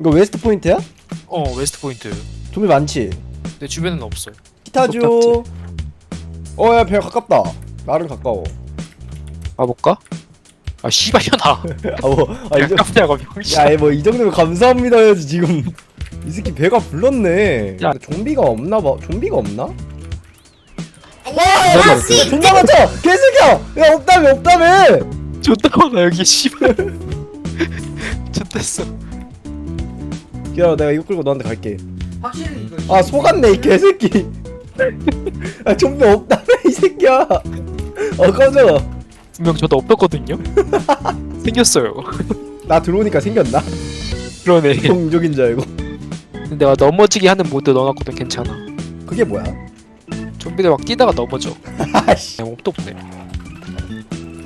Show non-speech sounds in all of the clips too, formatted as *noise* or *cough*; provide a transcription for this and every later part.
이거 웨스트 포인트야? 어 웨스트 포인트 좀비 많지? 내 주변에는 없어요. 기타죠 어야 배 가깝다. 나름 가까워. 가볼까? 아 씨발 현아 아뭐아 이정 가깝냐고 병신 야뭐 이 정도면 감사합니다 해야지 지금. 이 새끼 배가 불렀네. 야. 근데 좀비가 없나 봐. 좀비가 없나? 안녕하세요. 존나 많다. 개새끼야! 야 없다며 없다며! 좋다 많아 여기 씨발. *laughs* 좋댔어 기다려 내가 이거 끌고 너한테 갈게. 확실히 이거 아 속았네 이 개새끼. *laughs* 아 좀비 없다며 이 새끼야. 어 꺼져. 분명 저도 없었거든요. *laughs* 생겼어요. 나 들어오니까 생겼나? 그러네. 동족인 줄 알고. 내가 넘어지게 하는 모드 넣어놨거든 괜찮아. 그게 뭐야? 좀비들 막 뛰다가 넘어져. 아씨. 그냥 없도 없네.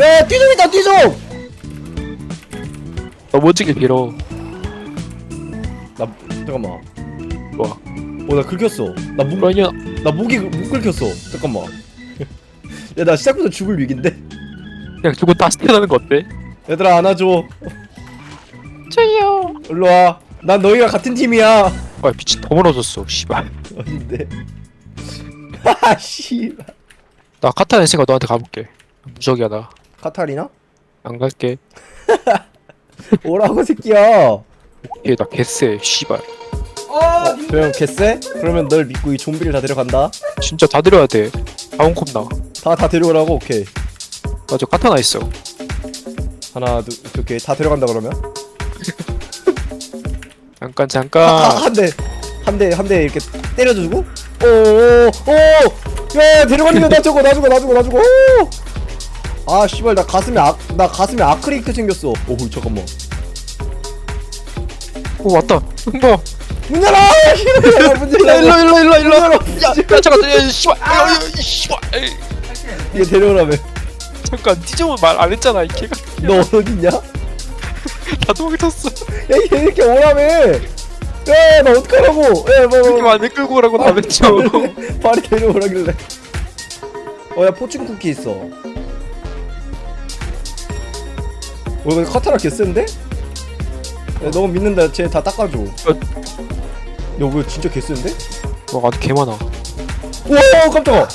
야 뛰좀이다 뛰좀! 넘어지길 빌어. 나 잠깐만. 뭐야 어나 긁혔어. 나목 그러냐 나 목이 못 긁혔어. 잠깐만. *laughs* 야 나 시작부터 죽을 위기인데? 그냥 두고 다시 태어나는 거 어때? 얘들아 안아줘. 저요. 일로 와. 난 너희가 같은 팀이야. 아 미친 더 멀어졌어 씨발. 어딘데? *laughs* 하씨 나 카타나 있으니까 너한테 가볼게. 무적이야 나. 안 카타리나? 갈게. *laughs* 오라고 새끼야? 얘나 개쎄 씨발 어, 님- 그럼 개쎄? 그러면 널 믿고 이 좀비를 다 데려간다 진짜 다 들여야 돼 다운컵 나. 다 다 데려오라고 오케이 나저 카타나 있어. 하나 둘 오케이 다 데려간다 그러면 잠깐 아, 잠깐. 한대한대한대 이렇게 때려주고 오오오야 데려가는 거나 저거 나 주고 나 주고 나 주고 오! 아 씨발 나 가슴에 아, 나 가슴에 아크리크 생겼어 오 잠깐만 오 왔다. 뭐? 문 열어 문 열어 일로 일로 일로 일로. 야, 야 잠깐. 야, 씨발. 야, 야, 야, 씨발. 에이, 데려오라며 잠깐. 티저은 말안 했잖아 이 개가. 너 어딨냐 다 도망쳤어. 야이 새끼 오라며 야 나 어떡하라고 야 뭐 이렇게 많이 끌고 오라고 나 했죠. 발이 데려오라길래 어 야 포춘 쿠키 있어 어 이거 카타라 개센데? 야 너무 믿는다 쟤 다 닦아줘 야왜 진짜 개센데? 와, 아주 개 많아. 우와 깜짝아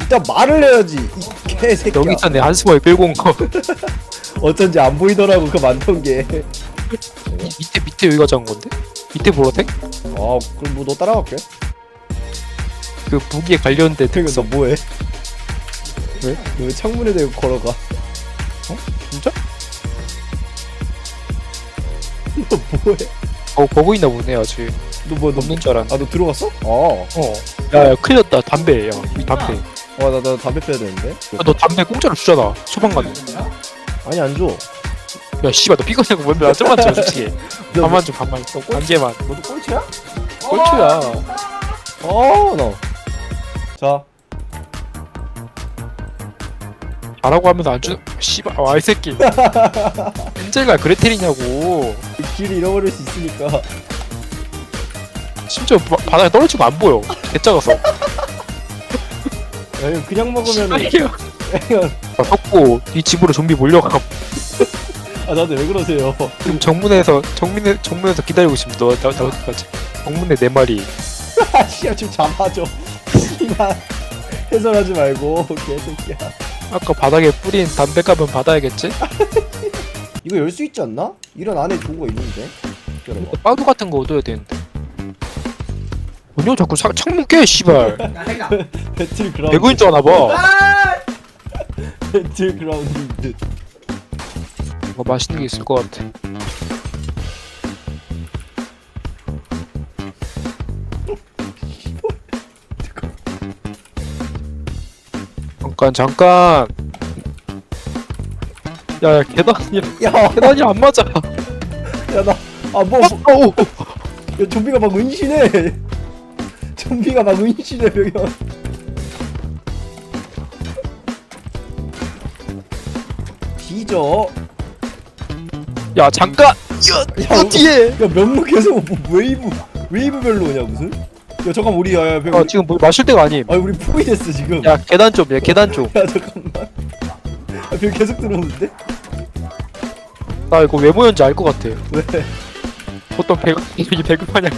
일단 말을 해야지 이 개새끼야 여기 있었네 한스모에 끌고 온 거. *laughs* 어쩐지 안 보이더라고 그 많던 게아 이 밑에 밑에 여기가 잡은 건데? 밑에 보라색? 그럼 뭐 너 따라갈게 그 무기에 관련된 그리고 너 뭐해? 왜? 왜 창문에 대고 걸어가 진짜? *laughs* 너 뭐해? 어 보고 있나 보네 아직. 너뭐 너, 없는 줄 알았네. 아너 들어갔어? 아 어. 야야 큰일 났다 담배. 야 이 담배. 야, 어, 나, 나 담배 빼야 되는데. 너 담배 공짜로 주잖아. 소방 가는. 아니, 안 줘. 야 씨발 너 삐거냐고 뭔데 나 좀만 줘 솔직히. *laughs* 너 반만 좀 반만. 반 개만. 너도 꼴찌야? 꼴초야. 어, 너. 자, 가라고 하면서 안 주. 씨발 와이 새끼. *laughs* 언제가 그레텔이냐고. 길 잃어버릴 수 있으니까. 심지어 바, 바닥에 떨어지고 안 보여. 개 작아서. 야, 이거 그냥. 그냥- 아, 섞고 이 집으로 좀비 몰려가. 아, 나한테 왜 그러세요? 지금 정문에서 정문에 정문에서 기다리고 있습니다. 너 나, 나까지 정문에 네 마리. 아, 씨야, 좀 잡아줘. 씨발. 해설하지 말고, 개새끼야. 아까 바닥에 뿌린 담배 값은 받아야겠지? 이거 열 수 있지 않나? 이런 안에 좋은 거 있는데. 기다려봐. 빠두 같은 거 얻어야 되는데. 뭐냐 자꾸 사, 창문 깨 씨발. *laughs* 나이가. 배틀 그라운드. 배구인 줄 아나 봐. 아, *laughs* 배틀 그라운드. 뭐 맛있는 게 있을 것 같아. 잠깐 잠깐. 야 야 계단이 야, 계단이 안 맞아. 야, 나. 아, 뭐. 어, 야, 좀비가 막 은신해. *laughs* 좀비가 막 은신해, 병현. 뒤져. 야 잠깐. 야, 야 뒤에. 야, 면목 계속 뭐, 웨이브, 웨이브별로 오냐, 무슨? 야, 잠깐, 우리, 야, 야, 병현. 아 지금 뭐 마실 때가 아님. 아, 우리 포위 됐어, 지금. 야, 야 계단 좀, 야 계단 좀. 잠깐만. 아, 병 계속 들어오는데? 나 이거 왜 모였는지 알 것 같아. 왜? 보통 배급 이게 배급하냐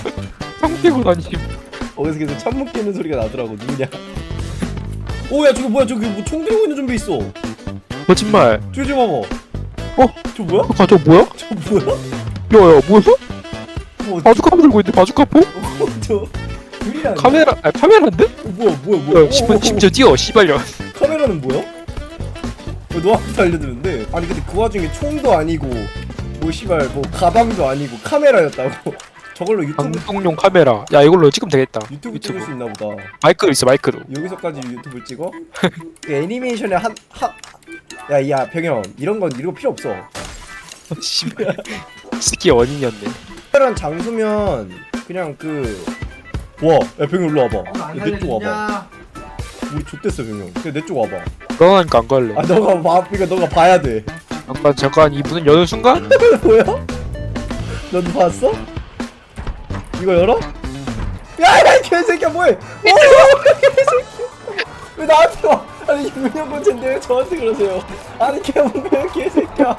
형 빼고 다니심 어디서 계속 찬물 깨는 소리가 나더라고 누구냐 오야 저기 뭐야 저기 뭐 총 들고 있는 좀비 있어 거짓말 저기 좀 봐봐 어? 저 뭐야? 아, 저 뭐야? 저 뭐야? 야야 뭐야? 뭐 바주카 들고 있는데 바주카 포? 저 둘이 아니야? 카메라 아 카메라인데? 어, 뭐야 뭐야 뭐야 야 심지어, 심지어 뛰어 씨발려 카메라는 뭐야? 왜 너한테 알려드는데 아니 근데 그 와중에 총도 아니고 뭐 씨발 뭐 가방도 아니고 카메라였다고 *laughs* 저걸로 유튜브 방송용 카메라 야 이걸로 찍으면 되겠다 유튜브 찍을 수 있나 보다 마이크도 있어 마이크도 여기서까지 유튜브 찍어? *laughs* 그 애니메이션에 한한 야야 병현 이런 건 이런 거 필요 없어 *laughs* 씨발 스키 원인이었네 특별한 장소면 그냥 그 와, 야 병현 일로 와봐. 어, 안내쪽 와봐. 우리 좆됐어 병현. 그냥 내 쪽 와봐. 그러니까 안 갈래 아 너가 봐, 그러니까 너가 봐야 돼. 잠깐 잠깐 이 문을 여는 순간 *laughs* 뭐야? 너도 봤어? 이거 열어? 야, 야, 이 개새끼야 뭐해? 어, 개새끼야. 왜 나한테 와? 아니 유명건체인데 왜 저한테 그러세요? 아니 개몽이야 개새끼야.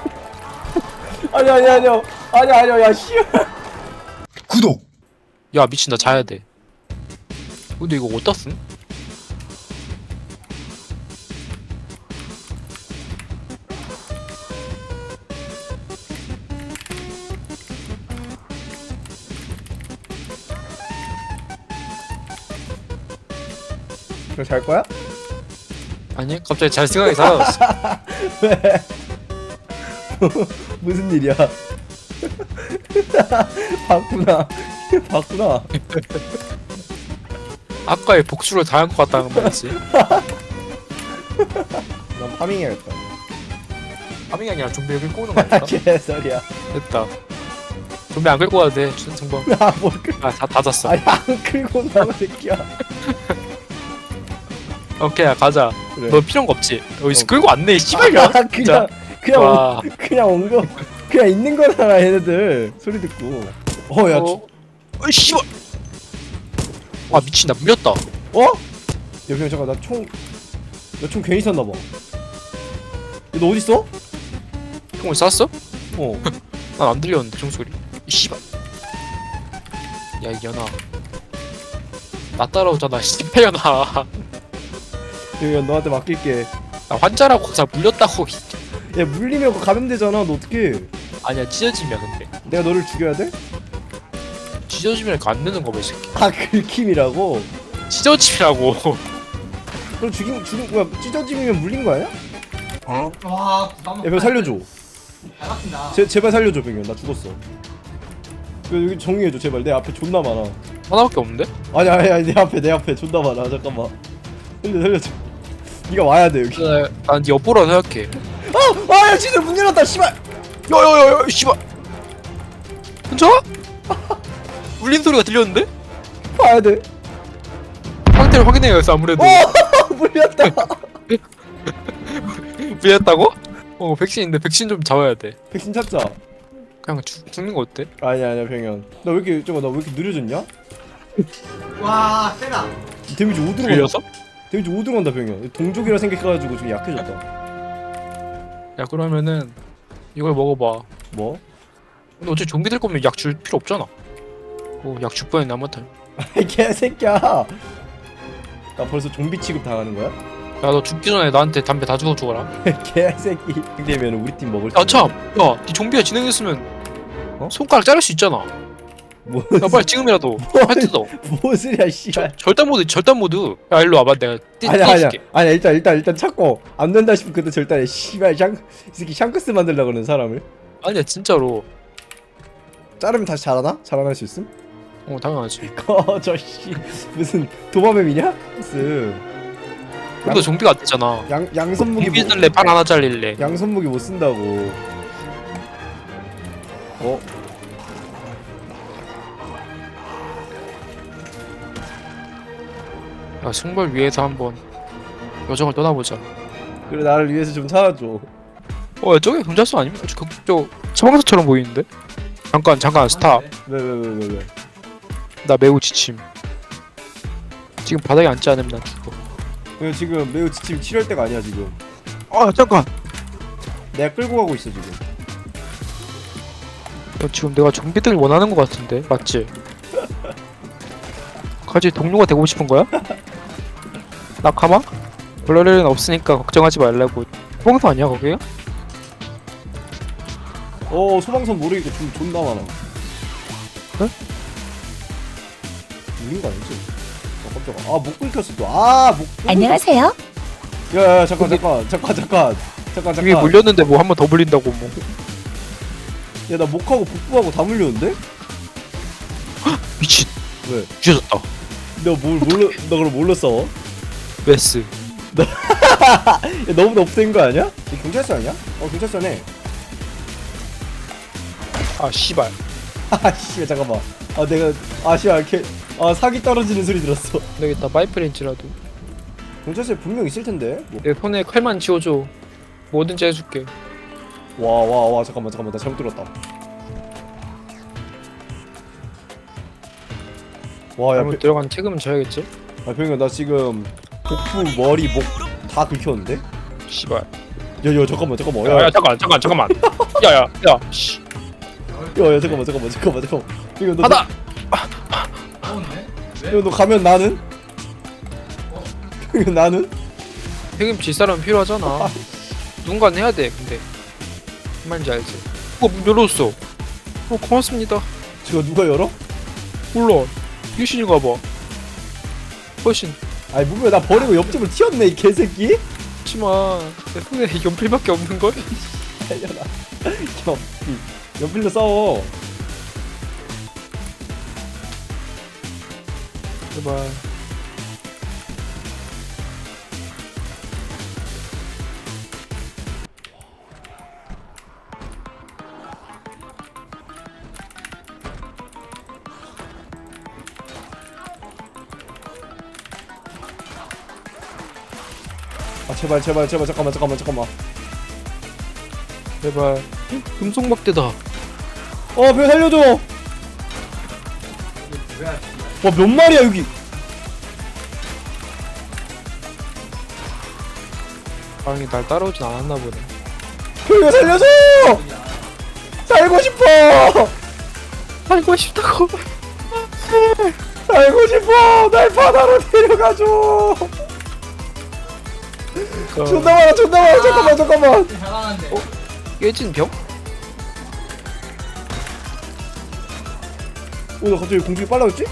아니 아니 아니요. 아니 아니요 야 씨. 구독 야 미친 나 자야 돼 근데 이거 어디다 쓴? 그럼 잘 거야? 아니 갑자기 잘 생각이 사라졌어 *laughs* 왜? 무슨 일이야? 봤구나. 봤구나. 아까의 복수를 다한 것 같다는 말이지 *laughs* 난 파밍해야겠다. 파밍이 아니라 좀비 여기 꼬는 거 아닐까? *laughs* 개소리야. 됐다 좀비 안 끌고 가도 돼 준승범 나뭘 끌? 아다 다 잤어 아니 안 끌고 나가 새끼야. 오케이 야 가자 그래. 너 필요한 거 없지? 여기 어. 끌고 왔네 씨발려 아, *laughs* 그냥 그냥 와 온, 그냥 온 거. 그냥 있는 거잖아 얘네들 소리 듣고. 어야 어? 어이 씨발 아 미친 나 물렸다 어? 야 그냥 잠깐 나 총. 나총 괜히 샀나 봐. 야, 너 어디 있어? 형을 쐈어? 어. *laughs* 난 안 들렸는데 총소리 이 씨발 야 이 연아 나 따라오잖아 씨발년아 *laughs* 야 너한테 맡길게. 나 환자라고 다 물렸다고 야 물리면 그거 감염되잖아. 너 어떻게? 아니야 찢어짐이야 근데 내가 너를 죽여야 돼? 찢어짐이라 안 되는 거봐 이 새끼 아 긁힘이라고? 찢어짐이라고 그럼 죽인 죽인 뭐야 찢어지면 물린 거 아니야? 와, 구단 야, 병 살려줘. 잘 막힌다. 제 제발 살려줘, 병현. 나 죽었어. 그 여기 정리해줘, 제발. 내 앞에 존나 많아. 하나밖에 없는데? 아니 아니 아니 내 앞에 내 앞에 존나 많아. 잠깐만. 살려 살려줘. 네가 와야 돼 여기. 난네 엿보라 생각해 아, 아야 진짜 문 열었다, 씨발. 야야야야 씨발 괜찮아? *laughs* 울린 소리가 들렸는데? 봐야 돼. 상태를 확인해야겠어 아무래도 어, *laughs* 물렸다. *laughs* 밀렸다고? 어 백신인데 백신 좀 잡아야 돼 백신 찾자. 그냥 죽, 죽는 거 어때? 아니 아니야, 병현. 나 왜 이렇게 저거 나 왜 이렇게 느려졌냐? 와, 세다. 데미지 5 들어간다. 들려서? 데미지 5 들어간다, 병현. 동족이라 생각해가지고 지금 약해졌다. 야 그러면은 이걸 먹어봐 뭐? 근데 어차피 좀비 될 거면 약 줄 필요 없잖아 뭐약 줄 뻔했네 한번탈 이 개새끼야. 나 벌써 좀비 취급 당하는 거야? 야너 죽기 전에 나한테 담배 다 주워 죽어라 *laughs* 개새끼. 되면 우리 팀 먹을. 야참 야니 좀비가 진행했으면 어? 손가락 자를 수 있잖아 뭐? 야 빨리 지금이라도. 할 뜯어 뭔 소리야, 씨발. 절단 모드 절단 모드. 야 일로 와봐. 내가 띠 아니야 아니야. 뜯어줄게. 아니야 일단 일단 일단 찾고. 안 된다 싶으면 그때 절단해. 씨발 샹, 이 새끼 샹크스 만들려고 그러는 사람을. 아니야 진짜로. 자르면 다시 자라나? 자라날 수 있음? 어 당연하지. *laughs* 거저씨. 무슨 도마뱀이냐? 무슨 근데 좀비가 안 되잖아. 양, 양손무기 뭐, 쓸래? 팔 하나 잘릴래. 양손무기 못 쓴다고. 어? 야 승벌 위해서 한번 여정을 떠나보자. 그래 나를 위해서 좀 살아줘. 어 저게 경찰서 아닙니까? 저, 저 처방서처럼 보이는데? 잠깐 잠깐 스탑. 왜 왜 왜 왜 왜 나 매우 지침. 지금 바닥에 앉지 않으면 난 죽어. 왜 지금 매우 지침 치료할 때가 아니야 지금. 아 잠깐. 내가 끌고 가고 있어 지금. 너 지금 내가 좀비들 원하는 거 같은데 맞지? *laughs* 같이 동료가 되고 싶은 거야? 나 가마? 그럴 일은 없으니까 걱정하지 말라고 뽕도 아니야 거기가? 어 소방선 모르겠고 좀 존나 많아 응? 울린 거 아니지? 어 깜짝아 아목 긁혔어 또아목 안녕하세요. 야야 잠깐 잠깐 잠깐 잠깐 잠깐 위에 잠깐 물렸는데 뭐 한 번 더 물린다고 뭐 야나 목하고 복부하고 다 물렸는데? 미친 왜? 뒤졌다 너뭘 몰라 너 그럼 싸 워? 메스 야, 너무 높은 거 아니야? 이 경찰서 아니야? 어 경찰서네 아 씨발 아 씨발 잠깐만 아 내가 아 씨발 이렇게 아 사기 떨어지는 소리 들었어 여기다 마이프렌치라도 경찰서에 분명 있을 텐데 뭐. 내 손에 칼만 쥐어줘 뭐든지 해줄게 와 와 와 잠깐만 잠깐만 나 잘못 들었다 와야 잘못 들어간 책임은 져야겠지? 아, 병이야 나 지금 복부 머리 목 다 긁혔는데? 씨발 야야 잠깐만 잠깐만 야야 야야 잠깐 잠깐 잠깐만 야야 야 씨 야, 야 잠깐만 잠깐만 잠깐만 잠깐만 병이야 너 하다? 왜? 병이야 너 가면 나는? 병이야 나는? 책임질 사람 필요하잖아 *laughs* 누군가는 해야 돼 근데 무슨 말인지 알지? 어 문 열어줬어 어 고맙습니다 저거 누가 열어? 몰라 유신인가 봐 훨씬 아니 문명 나 버리고 옆집을 튀었네 이 개새끼. 하지마. 내 손에 연필밖에 없는걸? 달려라. 형 연필로 싸워. 제발 아 제발 제발 제발 잠깐만 잠깐만 잠깐만. 제발. 금속막대다. 어병 살려줘! 뭐야? 와몇 마리야 여기? 방이 날 따라오진 않았나 보네. 병이야 살려줘! 살고 싶어! 살고 싶다고. 살고 싶어! 날 바다로 데려가줘 존나 많아 존나 많아. 잠깐만 잠깐만. 잘하는데. 깨진 병? 오나 갑자기 공중이 빨라졌지?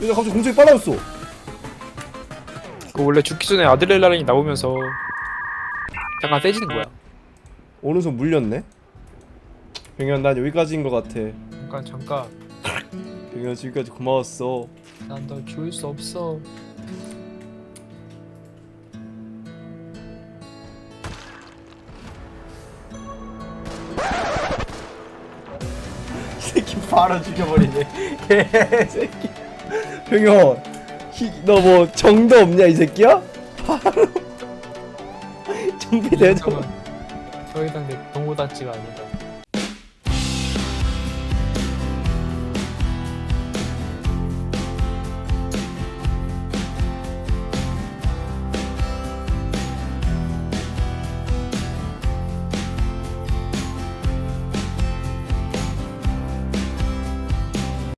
왜나 갑자기 공중이 빨라졌어. 그 원래 죽기 전에 아드레날린이 나오면서 잠깐 세지는 거야. 오른손 물렸네? 병현 난 여기까지인 것 같아. 잠깐 잠깐. 병현 지금까지 고마웠어. 난널 죽일 수 없어 바로 죽여버리네 *laughs* 개새끼. 병현 너뭐 정도 없냐 이 새끼야? 바로. *laughs* 좀비 더 이상 내 동호단지가 아니다